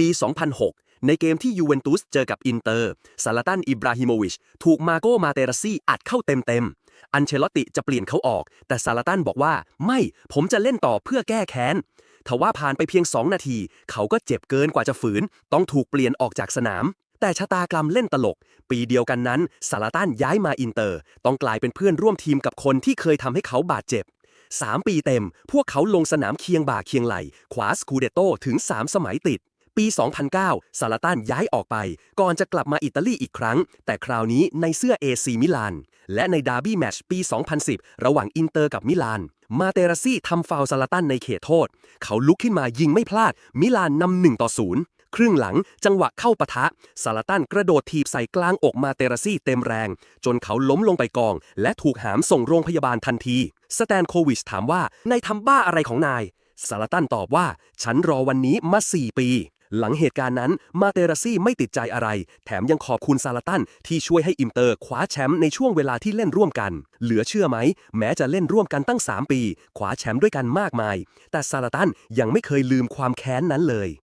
ปี 2006 ในเกมที่ยูเวนตุสเจอกับอินเตอร์ซาลาตันอิบราฮิโมวิช ถูกมาโกมาเตราซี่อัดเข้าเต็มๆ อันเชลติจะเปลี่ยนเขาออก แต่ซาลาตันบอกว่าไม่ผมจะเล่นต่อเพื่อแก้แค้นทว่าผ่านไปเพียง 2 นาที เขาก็เจ็บเกินกว่าจะฝืน ต้องถูกเปลี่ยนออกจากสนาม แต่ชะตากรรมเล่นตลก ปีเดียวกันนั้นซาลาตันย้ายมาอินเตอร์ ต้องกลายเป็นเพื่อนร่วมทีมกับคนที่เคยทำให้เขาบาดเจ็บ 3 ปีเต็ม พวกเขาลงสนามเคียงบ่าเคียงไหลขวาสคูเดโตถึง 3 สมัยติด ปี 2009 ซาลาตันย้ายออกไป ก่อนจะกลับมาอิตาลีอีกครั้ง แต่คราวนี้ในเสื้อ AC มิลาน และในดาร์บี้แมตช์ปี 2010 ระหว่างอินเตอร์กับมิลาน มาเตราซี่ทำฟาวซาลาตันในเขตโทษ เขาลุกขึ้นมายิงไม่พลาด มิลานนำหนึ่งต่อศูนย์ครึ่งหลังจังหวะเข้าปะทะซาลาตันกระโดดถีบใส่กลางอกมาเตราซี่เต็มแรง จนเขาล้มลงไปกอง และถูกหามส่งโรงพยาบาลทันที สแตนโควิชถามว่านายทำบ้าอะไรของนายซาลาตันตอบว่า ฉันรอวันนี้มา4ปี หลังเหตุการณ์นั้น มาเตราซี่ไม่ติดใจอะไร แถมยังขอบคุณซาลาตัน ที่ช่วยให้อิมเตอร์คว้าแชมป์ในช่วงเวลาที่เล่นร่วมกัน เหลือเชื่อไหม แม้จะเล่นร่วมกันตั้ง 3 ปีคว้าแชมป์ด้วยกันมากมาย แต่ซาลาตันยังไม่เคยลืมความแค้นนั้นเลย